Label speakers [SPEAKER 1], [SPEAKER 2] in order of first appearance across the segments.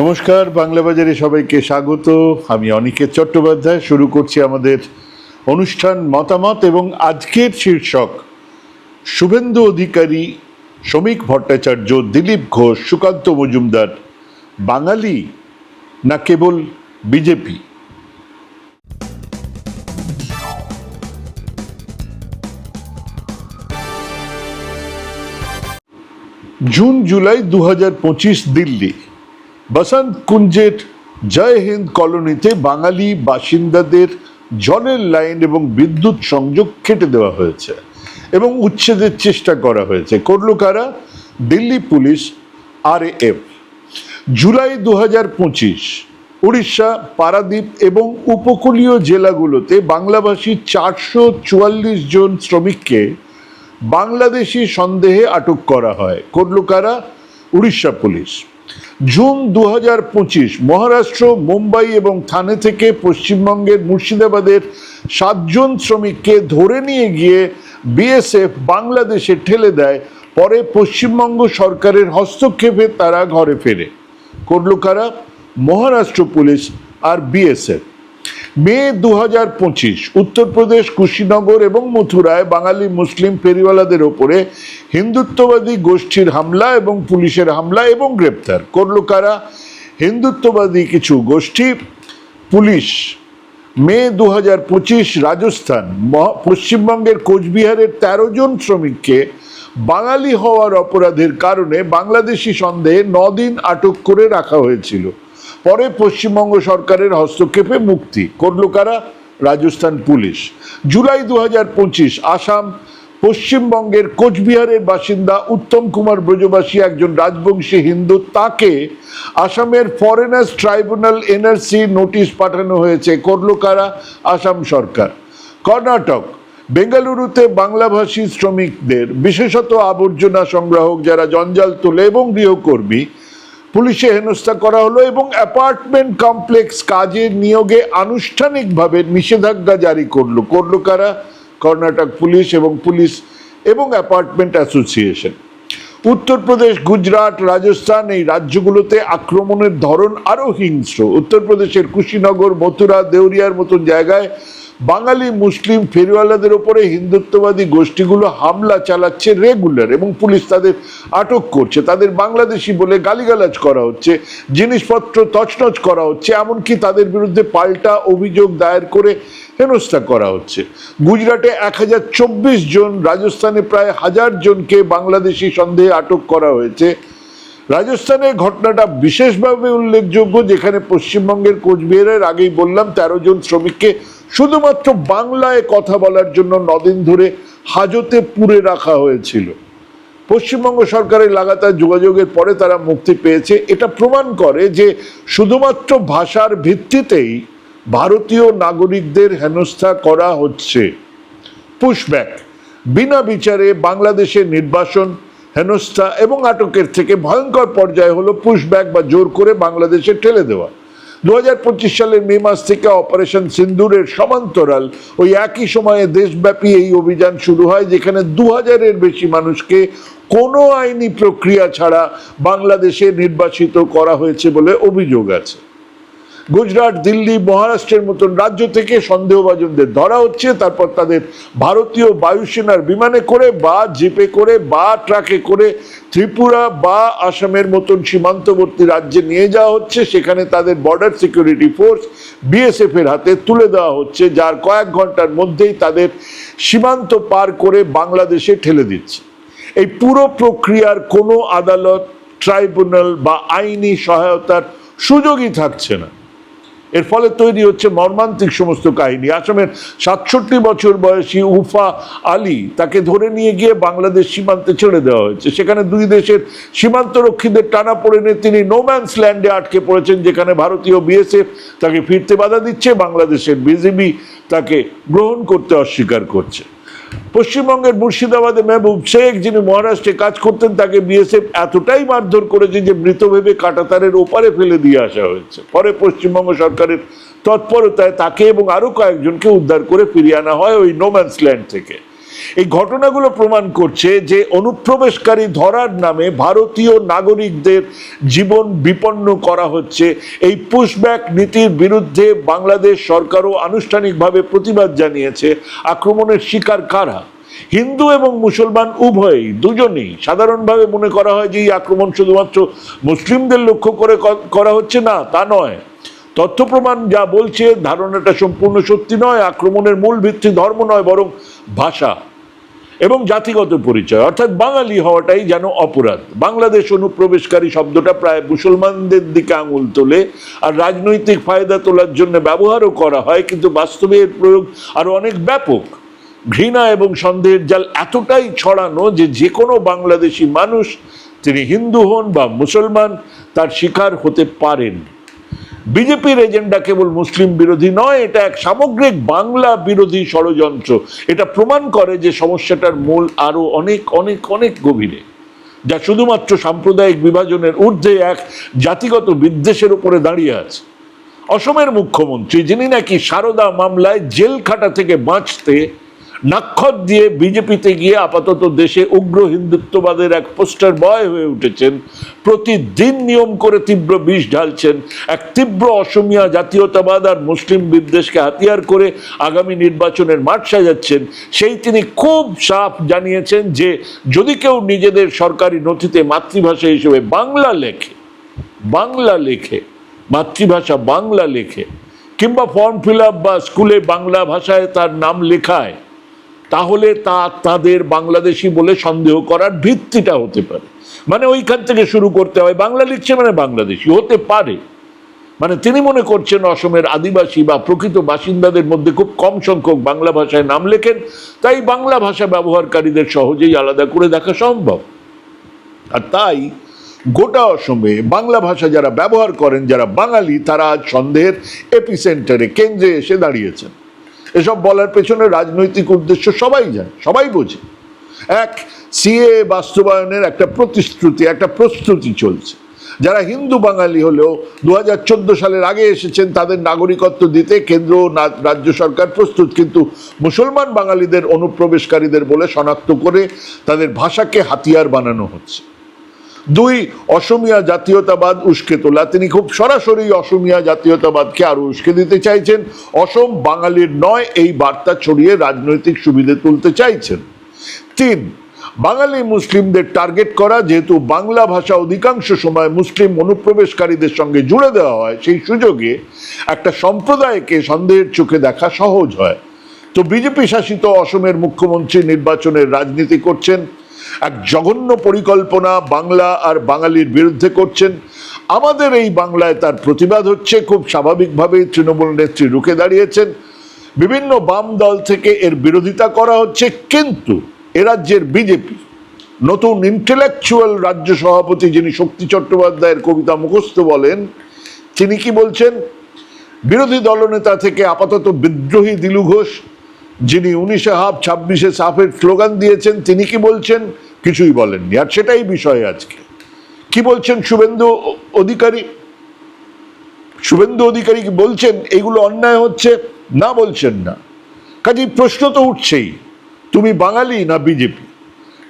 [SPEAKER 1] নমস্কার বাংলা বাজারে সবাইকে স্বাগত। আমি অনিকেত চট্টোপাধ্যায়। শুরু করছি আমাদের অনুষ্ঠান মতামত এবং আজকের শীর্ষক শুভেন্দু অধিকারী, শ্রমিক ভট্টাচার্য, দিলীপ ঘোষ, সুকান্ত মজুমদার, বাঙালি না কেবল বিজেপি? জুন, জুলাই দু দিল্লি। বসন্ত কুঞ্জের জয় হিন্দ কলোনিতে বাঙালি বাসিন্দাদের জলের লাইন এবং বিদ্যুৎ সংযোগ কেটে দেওয়া হয়েছে এবং উচ্ছেদের চেষ্টা করা হয়েছে। করল কারা? দিল্লি পুলিশ আর এফ জুলাই দু হাজার পঁচিশ, উড়িষ্যা, পারাদ্বীপ এবং উপকূলীয় জেলাগুলোতে বাংলাভাষী চারশো চুয়াল্লিশ জন শ্রমিককে বাংলাদেশি সন্দেহে আটক করা হয়। করল কারা? উড়িষ্যা পুলিশ। জুন দু হাজার পঁচিশ মহারাষ্ট্র, মুম্বাই এবং থানে থেকে পশ্চিমবঙ্গের মুর্শিদাবাদের সাতজন শ্রমিককে ধরে নিয়ে গিয়ে বিএসএফ বাংলাদেশে ঠেলে দেয়। পরে পশ্চিমবঙ্গ সরকারের হস্তক্ষেপে তারা ঘরে ফেরে। করল কারা মহারাষ্ট্র পুলিশ আর বিএসএফ। মে দু হাজার পঁচিশ, উত্তরপ্রদেশ, কুশীনগর এবং মথুরায় বাঙালি মুসলিম ফেরিওয়ালাদের ওপরে হিন্দুত্ববাদী গোষ্ঠীর হামলা এবং পুলিশের হামলা এবং গ্রেপ্তার। করল কারা? হিন্দুত্ববাদী কিছু গোষ্ঠী, পুলিশ। মে দু হাজার পঁচিশ, রাজস্থান পশ্চিমবঙ্গের কোচবিহারের তেরো জন শ্রমিককে বাঙালি হওয়ার অপরাধের কারণে বাংলাদেশি সন্দেহে দিন আটক করে রাখা হয়েছিল। পরে পশ্চিমবঙ্গ সরকারের হস্তক্ষেপে মুক্তি। করল কারা? রাজস্থান পুলিশ। জুলাই দু আসাম, পশ্চিমবঙ্গের কোচবিহারের বাসিন্দা উত্তম কুমার ব্রজবাসী একজন রাজবংশী হিন্দু, তাকে আসামের ফরেনার্স ট্রাইব্যুনাল এনআরসি নোটিশ পাঠানো হয়েছে। করল কারা? আসাম সরকার। কর্ণাটক, বেঙ্গালুরুতে বাংলাভাষী শ্রমিকদের, বিশেষত আবর্জনা সংগ্রাহক যারা জঞ্জাল তোলে এবং গৃহকর্মী পুলিশে হেনস্থা করা হলো এবং অ্যাপার্টমেন্ট কমপ্লেক্স কাজের নিয়োগে আনুষ্ঠানিকভাবে নিষেধাজ্ঞা জারি করল। করল কারা? কর্ণাটক পুলিশ এবং পুলিশ এবং অ্যাপার্টমেন্ট অ্যাসোসিয়েশন। উত্তরপ্রদেশ, গুজরাট, রাজস্থান এই রাজ্যগুলোতে আক্রমণের ধরন আরও হিংস্র। উত্তরপ্রদেশের কুশীনগর, মথুরা দেউরিয়ার মতন জায়গায় বাঙালি, মুসলিম ফেরিওয়ালাদের ওপরে হিন্দুত্ববাদী গোষ্ঠীগুলো হামলা চালাচ্ছে রেগুলার এবং পুলিশ তাদের আটক করছে। তাদের বাংলাদেশি বলে গালিগালাজ করা হচ্ছে, জিনিসপত্র তছনছ করা হচ্ছে, এমনকি তাদের বিরুদ্ধে পাল্টা অভিযোগ দায়ের করে হেনস্থা করা হচ্ছে। গুজরাটে এক হাজার চব্বিশ জন, রাজস্থানে প্রায় হাজার জনকে বাংলাদেশি সন্দেহে আটক করা হয়েছে। রাজস্থানের ঘটনাটা বিশেষভাবে উল্লেখযোগ্য, যেখানে পশ্চিমবঙ্গের কোচবিহারের আগেই বললাম, তেরো জন শ্রমিককে শুধুমাত্র বাংলায় কথা বলার জন্য নদিন ধরে হাজতে পুরে রাখা হয়েছিল। পশ্চিমবঙ্গ সরকারের লাগাতার যোগাযোগের পরে তারা মুক্তি পেয়েছে। এটা প্রমাণ করে যে শুধুমাত্র ভাষার ভিত্তিতেই ভারতীয় নাগরিকদের হেনস্থা করা হচ্ছে। পুশব্যাক বিনা বিচারে বাংলাদেশের নির্বাসন, হেনস্থা এবং আটকের থেকে ভয়ঙ্কর পর্যায়ে হলো পুশব্যাক বা জোর করে বাংলাদেশে ঠেলে দেওয়া। দু হাজার পঁচিশ সালের মে মাস থেকে অপারেশন সিন্দুরের সমান্তরাল ওই একই সময়ে দেশব্যাপী এই অভিযান শুরু হয়, যেখানে দু হাজারের বেশি মানুষকে কোনো আইনি প্রক্রিয়া ছাড়া বাংলাদেশে নির্বাচিত করা হয়েছে বলে অভিযোগ আছে। গুজরাট, দিল্লি, মহারাষ্ট্রের মতন রাজ্য থেকে সন্দেহভাজনদের ধরা হচ্ছে। তারপর তাদের ভারতীয় বায়ুসেনার বিমানে করে বা জিপে করে বা ট্রাকে করে ত্রিপুরা বা আসামের মতন সীমান্তবর্তী রাজ্যে নিয়ে যাওয়া হচ্ছে। সেখানে তাদের বর্ডার সিকিউরিটি ফোর্স বিএসএফ এর হাতে তুলে দেওয়া হচ্ছে, যার কয়েক ঘণ্টার মধ্যেই তাদের সীমান্ত পার করে বাংলাদেশে ঠেলে দিচ্ছে। এই পুরো প্রক্রিয়ার কোনো আদালত, ট্রাইব্যুনাল বা আইনি সহায়তার সুযোগই থাকছে না। এর ফলে তৈরি হচ্ছে মর্মান্তিক সমস্ত কাহিনী। আসামের সাতষট্টি বছর বয়সী উফা আলী তাকে ধরে নিয়ে গিয়ে বাংলাদেশ সীমান্তে ছেড়ে দেওয়া হয়েছে। সেখানে দুই দেশের সীমান্তরক্ষীদের টানা পড়েনে তিনি নোম্যান্স ল্যান্ডে আটকে পড়েছেন, যেখানে ভারতীয় বিএসএফ তাকে ফিরতে বাধা দিচ্ছে, বাংলাদেশের বিজিবি তাকে গ্রহণ করতে অস্বীকার করছে। পশ্চিমবঙ্গের মুর্শিদাবাদে মেহবুব শেখ, যিনি মহারাষ্ট্রে কাজ করতেন, তাকে বিএসএফ এতটাই মারধর করেছে যে মৃত ভেবে কাটাতারের ওপারে ফেলে দিয়ে আসা হয়েছে। পরে পশ্চিমবঙ্গ সরকারের তৎপরতায় তাকে এবং আরও কয়েকজনকে উদ্ধার করে ফিরিয়ে আনা হয় ওই নোম্যান্স ল্যান্ড থেকে। এই ঘটনাগুলো প্রমাণ করছে যে অনুপ্রবেশকারী ধরার নামে ভারতীয় নাগরিকদের জীবন বিপন্ন করা হচ্ছে। এই পুশব্যাক নীতির বিরুদ্ধে বাংলাদেশ সরকারও আনুষ্ঠানিকভাবে প্রতিবাদ জানিয়েছে। আক্রমণের শিকার কারা? হিন্দু এবং মুসলমান উভয়ই, দুজনেই সাধারণভাবে মনে করা হয় যে এই আক্রমণ শুধুমাত্র মুসলিমদের লক্ষ্য করে করা হচ্ছে না, তা নয়। তথ্য প্রমাণ যা বলছে, ধারণাটা সম্পূর্ণ সত্যি নয়, আক্রমণের মূল ভিত্তি ধর্ম নয়, বরং ভাষা। এবং জাতিগত পরিচয়, অর্থাৎ বাঙালি হওয়াটাই যেন অপরাধ। বাংলাদেশ অনুপ্রবেশকারী শব্দটা প্রায় মুসলমানদের দিকে আঙুল তোলে আর রাজনৈতিক ফায়দা তোলার জন্য ব্যবহারও করা হয়, কিন্তু বাস্তবে এর প্রয়োগ আরও অনেক ব্যাপক। ঘৃণা এবং সন্দেহের জাল এতটাই ছড়ানো যে যে কোনো বাংলাদেশি মানুষ, তিনি হিন্দু হন বা মুসলমান, তার শিকার হতে পারেন বিজেপির এজেন্ডা কেবল মুসলিম বিরোধী নয়, এটা এক সামগ্রিক বাংলা বিরোধী ষড়যন্ত্র। এটা প্রমাণ করে যে সমস্যাটার মূল আরও অনেক অনেক অনেক গভীরে। যা শুধুমাত্র সাম্প্রদায়িক বিভাজনের ঊর্ধ্বে এক জাতিগত বিদ্বেষের উপরে দাঁড়িয়ে আছে। অসমের মুখ্যমন্ত্রী, যিনি নাকি সারদা মামলায় জেল খাটা থেকে বাঁচতে নাক্ষর দিয়ে বিজেপিতে গিয়ে আপাতত দেশে উগ্র হিন্দুত্ববাদের এক পোস্টার বয় হয়ে উঠেছেন। প্রতিদিন নিয়ম করে তীব্র বিষ ঢালছেন। এক তীব্র অসমিয়া জাতীয়তাবাদ আর মুসলিম বিদ্বেষকে হাতিয়ার করে আগামী নির্বাচনের মাঠ সাজাচ্ছেন। সেই তিনি খুব সাফ জানিয়েছেন যে, যদি কেউ নিজেদের সরকারি নথিতে মাতৃভাষা হিসেবে বাংলা লেখে বাংলা লেখে, মাতৃভাষা বাংলা লেখে, কিংবা ফর্ম ফিল বা স্কুলে বাংলা ভাষায় তার নাম লেখায় তাহলে তা তাদের বাংলাদেশি বলে সন্দেহ করার ভিত্তিটা হতে পারে। মানে ওইখান থেকে শুরু করতে হয়, বাংলা লিখছে মানে বাংলাদেশি, হতে পারে। মানে তিনি মনে করছেন অসমের আদিবাসী বা প্রকৃত বাসিন্দাদের মধ্যে খুব কম সংখ্যক বাংলা ভাষায় নাম লেখেন, তাই বাংলা ভাষা ব্যবহারকারীদের সহজেই আলাদা করে দেখা সম্ভব। আর তাই গোটা অসমে বাংলা ভাষা যারা ব্যবহার করেন, যারা বাঙালি, তারা আজ সন্দেহের এপিসেন্টারে কেন্দ্রে এসে দাঁড়িয়েছেন। এসব বলার পেছনে রাজনৈতিক উদ্দেশ্য সবাই জানে, সবাই বোঝে। এক, সিএ বাস্তবায়নের একটা প্রতিশ্রুতি, একটা প্রস্তুতি চলছে। যারা হিন্দু বাঙালি হলেও দু হাজার চোদ্দ সালের আগে এসেছেন, তাদের নাগরিকত্ব দিতে কেন্দ্র রাজ্য সরকার প্রস্তুত। কিন্তু মুসলমান বাঙালিদের অনুপ্রবেশকারীদের বলে শনাক্ত করে তাদের ভাষাকে হাতিয়ার বানানো হচ্ছে। দুই, অসমিয়া জাতীয়তাবাদ উস্কে তোলা। তিনি খুব সরাসরি অসমিয়া জাতীয়তাবাদকে আরও উস্কে দিতে চাইছেন। অসম বাঙালির নয়, এই বার্তা ছড়িয়ে রাজনৈতিক সুবিধে তুলতে চাইছেন। তিন, বাঙালি মুসলিমদের টার্গেট করা, যেহেতু বাংলা ভাষা অধিকাংশ সময় মুসলিম অনুপ্রবেশকারীদের সঙ্গে জুড়ে দেওয়া হয়, সেই সুযোগে একটা সম্প্রদায়কে সন্দেহের চোখে দেখা সহজ হয়। তো বিজেপি শাসিত অসমের মুখ্যমন্ত্রী নির্বাচনের রাজনীতি করছেন। এক জঘন্য পরিকল্পনা বাংলা আর বাঙালির বিরুদ্ধে করছেন। আমাদের এই বাংলায় তার প্রতিবাদ হচ্ছে, খুব স্বাভাবিকভাবেই তৃণমূল নেত্রী রুখে দাঁড়িয়েছেন। বিভিন্ন বাম দল থেকে এর বিরোধিতা করা হচ্ছে, কিন্তু এ রাজ্যের বিজেপি, নতুন ইন্টেলেকচুয়াল রাজ্য সভাপতি যিনি শক্তি চট্টোপাধ্যায়ের কবিতা মুখস্থ বলেন, তিনি কি বলছেন? বিরোধী দলনেতা থেকে আপাতত বিদ্রোহী দিলু ঘোষ যিনি উনিশে হাফ ছাব্বিশে সাফের স্লোগান দিয়েছেন, তিনি কি বলছেন? কিছুই বলেননি। আর সেটাই বিষয় আজকে। কি বলছেন শুভেন্দু অধিকারী? শুভেন্দু অধিকারী কি বলছেন? এগুলো অন্যায় হচ্ছে? না বলছেন না। কাজেই প্রশ্ন তো উঠছেই, তুমি বাঙালি না বিজেপি?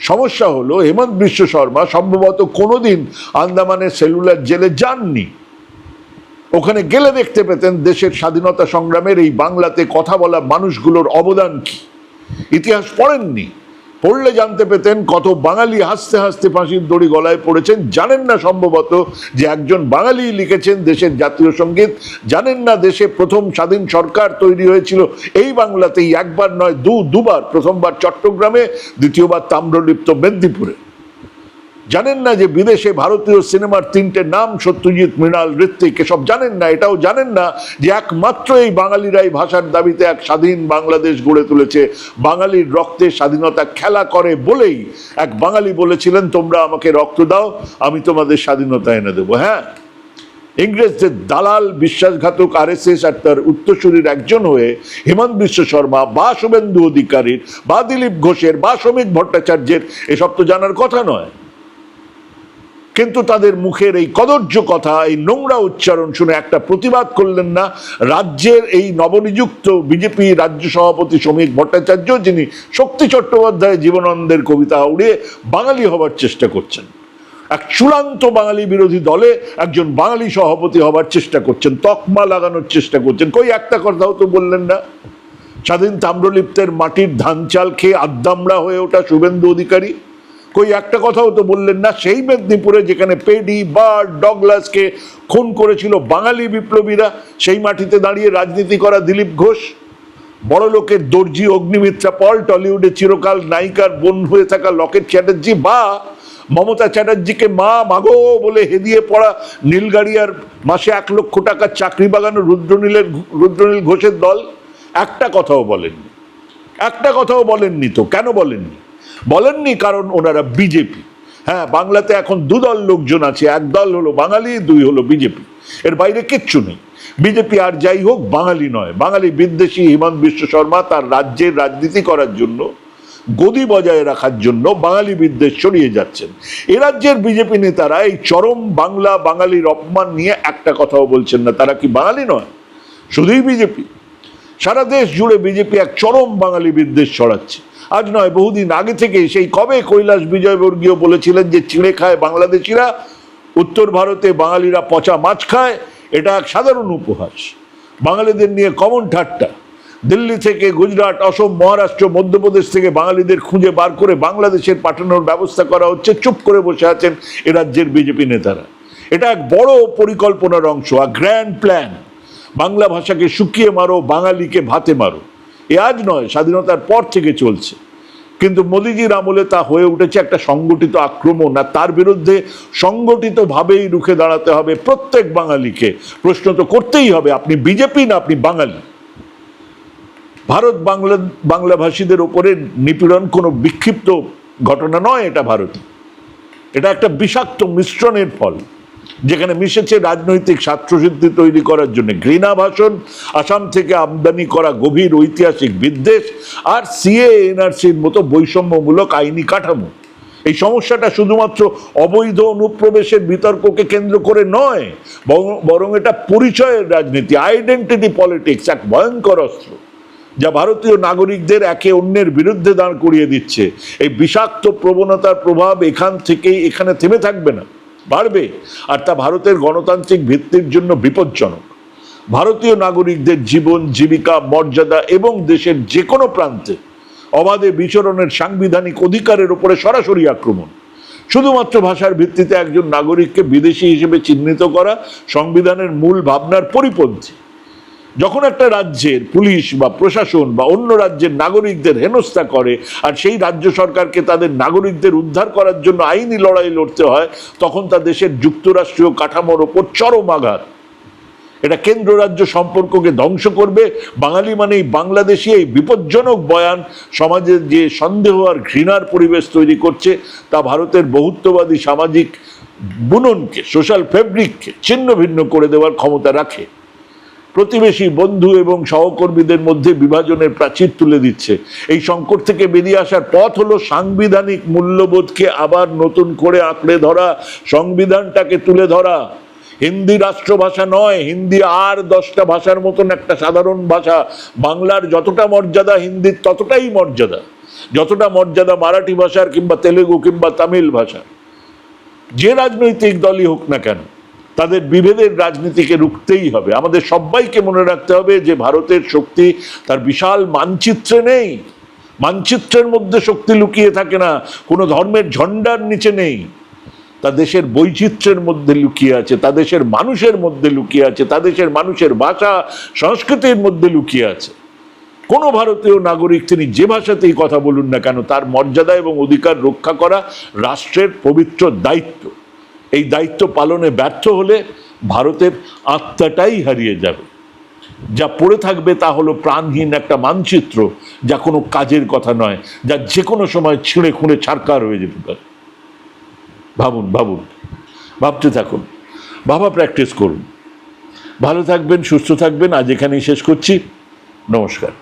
[SPEAKER 1] সমস্যা হলো, হেমন্ত বিশ্ব শর্মা সম্ভবত কোনোদিন আন্দামানের সেলুলার জেলে যাননি। ওখানে গেলে দেখতে পেতেন দেশের স্বাধীনতা সংগ্রামের এই বাংলাতে কথা বলা মানুষগুলোর অবদান কি? ইতিহাস পড়েননি। পড়লে জানতে পেতেন কত বাঙালি হাসতে হাসতে ফাঁসির দড়ি গলায় পড়েছেন। জানেন না সম্ভবত যে একজন বাঙালি লিখেছেন দেশের জাতীয় সংগীত। জানেন না দেশে প্রথম স্বাধীন সরকার তৈরি হয়েছিল। এই বাংলাতেই একবার নয় দু দুবার প্রথমবার চট্টগ্রামে, দ্বিতীয়বার তাম্রলিপ্ত মেদিনীপুরে। জানেন না যে বিদেশে ভারতীয় সিনেমার তিনটে নাম সত্যজিৎ, মৃণাল ঋত্বিক এসব জানেন না, এটাও জানেন না যে একমাত্র এই বাঙালিরাই ভাষার দাবিতে এক স্বাধীন বাংলাদেশ গড়ে তুলেছে। বাঙালির রক্তে স্বাধীনতা খেলা করে বলেই এক বাঙালি বলেছিলেন, তোমরা আমাকে রক্ত দাও, আমি তোমাদের স্বাধীনতা এনে দেবো। হ্যাঁ ইংরেজদের দালাল বিশ্বাসঘাতক আর এস এস আর তার উত্তরসূরির একজন হয়ে হেমন্ত বিশ্ব শর্মা, বা শুভেন্দু অধিকারীর, বা দিলীপ ঘোষের, বা শ্রমিক ভট্টাচার্যের, এসব তো জানার কথা নয়। কিন্তু তাদের মুখের এই কদর্য কথা, এই নোংরা উচ্চারণ শুনে একটা প্রতিবাদ করলেন না। রাজ্যের এই নবনিযুক্ত বিজেপি রাজ্য সভাপতি শ্রমিক ভট্টাচার্য, যিনি শক্তি চট্টোপাধ্যায় জীবনানন্দের কবিতা উড়িয়ে বাঙালি হবার চেষ্টা করছেন। এক চূড়ান্ত বাঙালি বিরোধী দলে একজন বাঙালি সভাপতি হবার চেষ্টা করছেন, তকমা লাগানোর চেষ্টা করছেন। কই একটা কথাও তো বললেন না। স্বাধীন তাম্রলিপ্তের মাটির ধান চাল খেয়ে আদ্দামড়া হয়ে ওঠা শুভেন্দু অধিকারী। কই, একটা কথাও তো বললেন না, সেই মেদিনীপুরে যেখানে পেডি বার্ড ডগলাসকে খুন করেছিল বাঙালি বিপ্লবীরা, সেই মাটিতে দাঁড়িয়ে রাজনীতি করা দিলীপ ঘোষ। বড় লোকের দর্জি অগ্নিমিত্রা, পল টলিউডে চিরকাল নায়িকার বোন হয়ে থাকা লকেট চ্যাটার্জি, বা মমতা চ্যাটার্জিকে মা, মাগো বলে হেদিয়ে পড়া নীলগাড়িয়ার মাসে এক লক্ষ টাকার চাকরি বাগানো রুদ্রনীলের রুদ্রনীল ঘোষের দল, একটা কথাও বলেননি। একটা কথাও বলেননি তো, কেন বলেননি? বলেননি কারণ ওনারা বিজেপি। হ্যাঁ বাংলাতে এখন দুদল লোকজন আছে এক দল হলো বাঙালি, দুই হলো বিজেপি। এর বাইরে কিচ্ছু নেই। বিজেপি আর যাই হোক, বাঙালি নয়। বাঙালি বিদ্বেষী হিমন্ত বিশ্ব শর্মা তার রাজ্যের রাজনীতি করার জন্য, গদি বজায় রাখার জন্য বাঙালি বিদ্বেষ ছড়িয়ে যাচ্ছেন। এ রাজ্যের বিজেপি নেতারা এই চরম বাংলা বাঙালির অপমান নিয়ে একটা কথাও বলছেন না। তারা কি বাঙালি নয়? শুধুই বিজেপি। সারা দেশ জুড়ে বিজেপি এক চরম বাঙালি বিদ্বেষ ছড়াচ্ছে। আজ নয়, বহুদিন আগে থেকে সেই কবে কৈলাস বিজয়বর্গীয় বলেছিলেন যে চিড়ে খায় বাংলাদেশিরা, উত্তর ভারতে বাঙালিরা পচা মাছ খায়, এটা এক সাধারণ উপহাস। বাঙালিদের নিয়ে কমন ঠাট্টা। দিল্লি থেকে গুজরাট, অসম, মহারাষ্ট্র, মধ্যপ্রদেশ থেকে বাঙালিদের খুঁজে বার করে বাংলাদেশের পাঠানোর ব্যবস্থা করা হচ্ছে, চুপ করে বসে আছেন এ রাজ্যের বিজেপি নেতারা। এটা এক বড় পরিকল্পনার অংশ আর গ্র্যান্ড প্ল্যান বাংলা ভাষাকে শুকিয়ে মারো, বাঙালিকে ভাতে মারো। এ আজ নয়, স্বাধীনতার পর থেকে চলছে। কিন্তু মোদিজির আমলে তা হয়ে উঠেছে একটা সংগঠিত আক্রমণ, আর তার বিরুদ্ধে সংগঠিতভাবেই রুখে দাঁড়াতে হবে প্রত্যেক বাঙালিকে। প্রশ্ন তো করতেই হবে, আপনি বিজেপি না আপনি বাঙালি? ভারত বাংলা, বাংলাভাষীদের ওপরে নিপীড়ন কোনো বিক্ষিপ্ত ঘটনা নয় এটা ভারতে। এটা একটা বিষাক্ত মিশ্রণের ফল। যেখানে মিশেছে রাজনৈতিক স্বার্থসিদ্ধি তৈরি করার জন্য ঘৃণা ভাষণ, আসাম থেকে আমদানি করা গভীর ঐতিহাসিক বিদ্বেষ আর সিএ এনআরসির মতো বৈষম্যমূলক আইনি কাঠামো। এই সমস্যাটা শুধুমাত্র অবৈধ অনুপ্রবেশের বিতর্ককে কেন্দ্র করে নয়, বরং- বরং এটা পরিচয়ের রাজনীতি আইডেন্টিটি পলিটিক্স এক ভয়ঙ্কর অস্ত্র, যা ভারতীয় নাগরিকদের একে অন্যের বিরুদ্ধে দাঁড় করিয়ে দিচ্ছে। এই বিষাক্ত প্রবণতার প্রভাব এখান থেকেই, এখানে থেমে থাকবে না। বাড়বে আর তা ভারতের গণতান্ত্রিক ভিত্তির জন্য বিপজ্জনক। ভারতীয় নাগরিকদের জীবন, জীবিকা, মর্যাদা এবং দেশের যে কোনো প্রান্তে অবাধে বিচরণের সাংবিধানিক অধিকারের উপরে সরাসরি আক্রমণ। শুধুমাত্র ভাষার ভিত্তিতে একজন নাগরিককে বিদেশি হিসেবে চিহ্নিত করা সংবিধানের মূল ভাবনার পরিপন্থী। যখন একটা রাজ্যের পুলিশ বা প্রশাসন বা অন্য রাজ্যের নাগরিকদের হেনস্থা করে আর সেই রাজ্য সরকারকে তাদের নাগরিকদের উদ্ধার করার জন্য আইনি লড়াই লড়তে হয়, তখন তা দেশের যুক্তরাষ্ট্রীয় কাঠামোর ওপর চরম আঘাত। এটা কেন্দ্র রাজ্য সম্পর্ককে ধ্বংস করবে। বাঙালি মানেই বাংলাদেশি এই বিপজ্জনক বয়ান। সমাজের যে সন্দেহ আর ঘৃণার পরিবেশ তৈরি করছে, তা ভারতের বহুত্ববাদী সামাজিক বুননকে সোশ্যাল ফেব্রিককে ছিন্ন ভিন্ন করে দেওয়ার ক্ষমতা রাখে। প্রতিবেশী বন্ধু এবং সহকর্মীদের মধ্যে বিভাজনের প্রাচীর তুলে দিচ্ছে। এই সংকট থেকে বেরিয়ে আসার পথ হলো সাংবিধানিক মূল্যবোধকে আবার নতুন করে আঁকড়ে ধরা, সংবিধানটাকে তুলে ধরা। হিন্দি রাষ্ট্রভাষা নয়, হিন্দি আর দশটা ভাষার মতন একটা সাধারণ ভাষা। বাংলার যতটা মর্যাদা হিন্দির ততটাই মর্যাদা। যতটা মর্যাদা মারাঠি ভাষার কিংবা তেলেগু কিংবা তামিল ভাষার। যে রাজনৈতিক দলই হোক না কেন তাদের বিভেদের রাজনীতিকে রুখতেই হবে। আমাদের সবাইকে মনে রাখতে হবে যে ভারতের শক্তি তার বিশাল মানচিত্রে নেই। মানচিত্রের মধ্যে শক্তি লুকিয়ে থাকে না, কোনো ধর্মের ঝন্ডার নিচে নেই। তা দেশের বৈচিত্র্যের মধ্যে লুকিয়ে আছে, তা দেশের মানুষের মধ্যে লুকিয়ে আছে, তা দেশের মানুষের ভাষা, সংস্কৃতির মধ্যে লুকিয়ে আছে। কোনো ভারতীয় নাগরিক তিনি যে ভাষাতেই কথা বলুন না কেন, তার মর্যাদা এবং অধিকার রক্ষা করা রাষ্ট্রের পবিত্র দায়িত্ব। এই দায়িত্ব পালনে ব্যর্থ হলে ভারতের আত্মাটাই হারিয়ে যাবে। যা পড়ে থাকবে তা হলো প্রাণহীন একটা মানচিত্র, যা কোনো কাজের কথা নয়, যা যে কোনো সময় ছিঁড়ে খুঁড়ে ছাড়কার হয়ে যেতে পারে। ভাবুন ভাবুন, ভাবতে থাকুন, ভাবা প্র্যাকটিস করুন। ভালো থাকবেন, সুস্থ থাকবেন, আজ এখানেই শেষ করছি। নমস্কার।